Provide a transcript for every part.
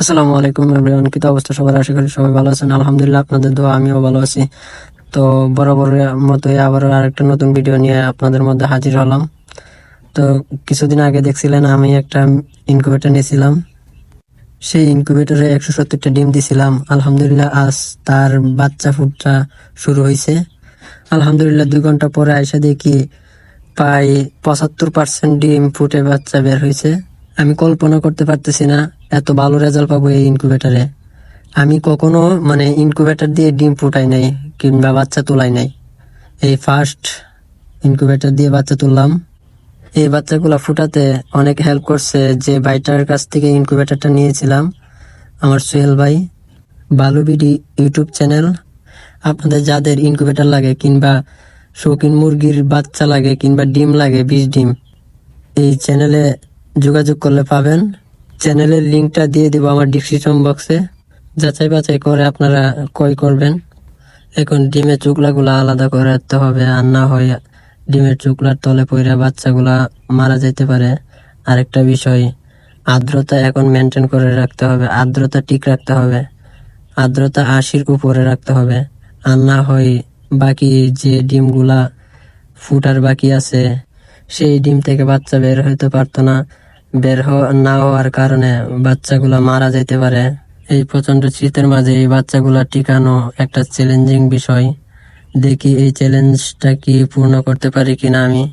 আসসালামু আলাইকুম এভরিওয়ান কি অবস্থা সবার? আশা করি সবাই ভালো আছেন। আলহামদুলিল্লাহ, আপনাদের দোয়া, আমিও ভালো আছি। তো বরাবর মতোই আবার আরেকটা নতুন ভিডিও নিয়ে আপনাদের মধ্যে হাজির হলাম। তো কিছুদিন আগে দেখছিলেন, আমি একটা ইনকিউবেটর নিয়েছিলাম। সেই ইনকিউবেটরে একশো সত্তরটা ডিম দিছিলাম। আলহামদুলিল্লাহ, আজ তার বাচ্চা ফুটটা শুরু হয়েছে আলহামদুলিল্লাহ, দুই ঘণ্টা পরে আইসা দেখি প্রায় পঁচাত্তর পার্সেন্ট ডিম ফুটে বাচ্চা বের হয়েছে আমি কল্পনা করতে পারতেছি না এত ভালো রেজাল্ট পাবো এই ইনকিউবেটরে আমি কখনো মানে ইনকিউবেটর দিয়ে ডিম ফুটাই নাই, কিংবা বাচ্চা তোলাই নাই। এই ফার্স্ট ইনকিউবেটর দিয়ে বাচ্চা তুললাম। এই বাচ্চাগুলো ফুটাতে অনেক হেল্প করছে যে ভাইটার কাছ থেকে ইনকিউবেটরটা নিয়েছিলাম, আমার সোহেল ভাই। বালুবিডি ইউটিউব চ্যানেল আপনাদের যাদের ইনকিউবেটর লাগে, কিংবা শৌখিন মুরগির বাচ্চা লাগে, কিংবা ডিম লাগে বিষ ডিম, এই চ্যানেলে যোগাযোগ করলে পাবেন। চ্যানেলের লিঙ্কটা দিয়ে দিব আমার ডিসক্রিপশন বক্সে। যাচাই বাছাই করে আপনারা ক্রয় করবেন। এখন ডিমের চুকলাগুলো আলাদা করে রাখতে হবে আর না হয় ডিমের চুকলার তলে পড়ে বাচ্চাগুলা মারা যেতে পারে। আরেকটা বিষয়, আর্দ্রতা এখন মেনটেন করে রাখতে হবে, আর্দ্রতা ঠিক রাখতে হবে, আর্দ্রতা আশির উপরে রাখতে হবে। আর না হয় বাকি যে ডিমগুলা ফুটার বাকি আছে, সেই ডিম থেকে বাচ্চা বের হইতে পারতো না। বের না হওয়ার কারণে বাচ্চাগুলা মারা যেতে পারে। এই প্রচণ্ড শীতের মাঝে এই বাচ্চাগুলা টিকানো একটা চ্যালেঞ্জিং বিষয়। দেখি এই চ্যালেঞ্জটা কি পূর্ণ করতে পারি কিনা আমি।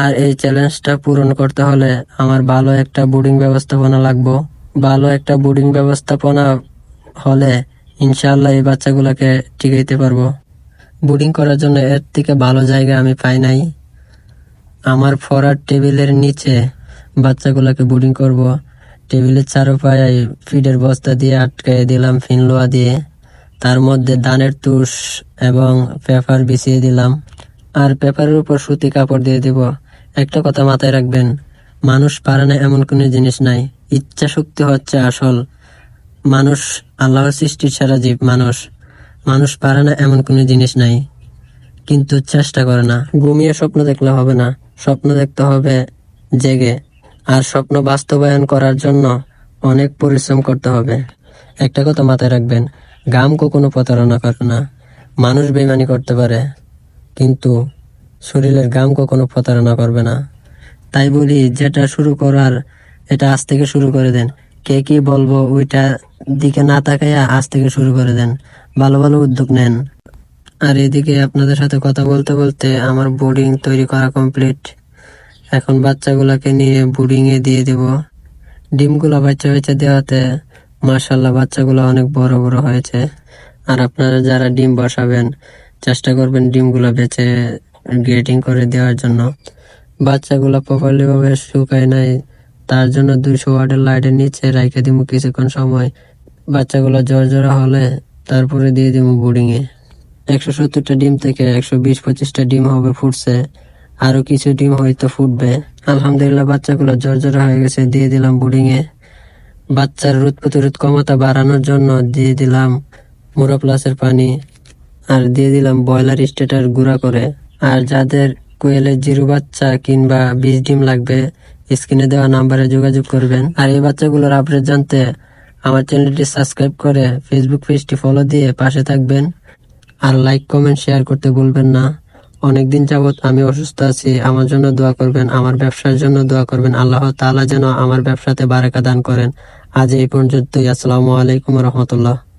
আর এই চ্যালেঞ্জটা পূরণ করতে হলে আমার ভালো একটা বোর্ডিং ব্যবস্থাপনা লাগবো। ভালো একটা বোর্ডিং ব্যবস্থাপনা হলে ইনশাল্লাহ এই বাচ্চাগুলোকে টিকাইতে পারব। বোর্ডিং করার জন্য এর থেকে ভালো জায়গা আমি পাই নাই। আমার ফরার টেবিলের নিচে বাচ্চাগুলোকে বোর্ডিং করব। টেবিলের চারোপায়ে ফিডের বস্তা দিয়ে আটকাই দিলাম ফিনলোয়া দিয়ে। তার মধ্যে ধানের তুষ এবং পেপার বিছিয়ে দিলাম। আর পেপারের উপর সুতি কাপড় দিয়ে দিব। একটা কথা মাথায় রাখবেন, মানুষ পারে না এমন কোনো জিনিস নাই। ইচ্ছা শক্তি হচ্ছে আসল। মানুষ আল্লাহর সৃষ্টির সারা জীব মানুষ। মানুষ পারে না এমন কোনো জিনিস নাই। কিন্তু চেষ্টা করে না। ঘুমিয়ে স্বপ্ন দেখলে হবে না। স্বপ্ন দেখতে হবে জেগে। আর স্বপ্ন বাস্তবায়ন করার জন্য অনেক পরিশ্রম করতে হবে। একটা কথা মাথায় রাখবেন, গাম কখনো প্রতারণা করে না। মানুষ বেমানি করতে পারে, কিন্তু শরীরের গাম কখনো প্রতারণা করবে না। তাই বলি, যেটা শুরু করার, এটা আজ থেকে শুরু করে দেন। কে কি বলব, ওইটা দিকে না তাকাইয়া আজ থেকে শুরু করে দেন। ভালো ভালো উদ্যোগ নেন। আর এদিকে আপনাদের সাথে কথা বলতে বলতে আমার বোর্ডিং তৈরি করা কমপ্লিট এখন বাচ্চাগুলোকে নিয়ে বোর্ডিং এ দিয়ে দেব। ডিমগুলো বাচ্চা বাচ্চা দেওয়াতে মার্শাল্লাহ বাচ্চাগুলো অনেক বড় বড় হয়েছে। আর আপনারা যারা ডিম বসাবেন, চেষ্টা করবেন ডিমগুলো বেচে গ্রেটিং করে দেওয়ার জন্য। বাচ্চাগুলো প্রপারলি ভাবে শুকায় নাই, তার জন্য দুইশো ওয়াটের লাইটের নিচে রাইখে দিব কিছুক্ষণ সময়। বাচ্চাগুলো জ্বর জ্বরা হলে তারপরে দিয়ে দিব বোর্ডিং এ। একশো সত্তরটা ডিম থেকে একশো বিশ পঁচিশটা ডিম হবে ফুটছে। আরও কিছু ডিম হয়তো ফুটবে। আলহামদুলিল্লাহ, বাচ্চাগুলো জ্বর হয়ে গেছে, দিয়ে দিলাম বোর্ডিং এ বাচ্চার রোদ প্রতিরোধ ক্ষমতা বাড়ানোর জন্য দিয়ে দিলাম মুরা প্লাসের পানি আর দিয়ে দিলাম ব্রয়লার স্টেটার গুঁড়া করে। আর যাদের কোয়েলের জিরো বাচ্চা কিংবা বীজ ডিম লাগবে, স্ক্রিনে দেওয়া নাম্বারে যোগাযোগ করবেন। আর এই বাচ্চাগুলোর আপডেট জানতে আমার চ্যানেলটি সাবস্ক্রাইব করে ফেসবুক পেজটি ফলো দিয়ে পাশে থাকবেন। আর লাইক, কমেন্ট, শেয়ার করতে ভুলবেন না। অনেকদিন যাবত আমি অসুস্থ আছি, আমার জন্য দোয়া করবেন, আমার ব্যবসার জন্য দোয়া করবেন। আল্লাহ তাআলা যেন আমার ব্যবসাতে বারাকা দান করেন। আজ এই পর্যন্তই। আসসালামু আলাইকুম রহমতুল্লাহ।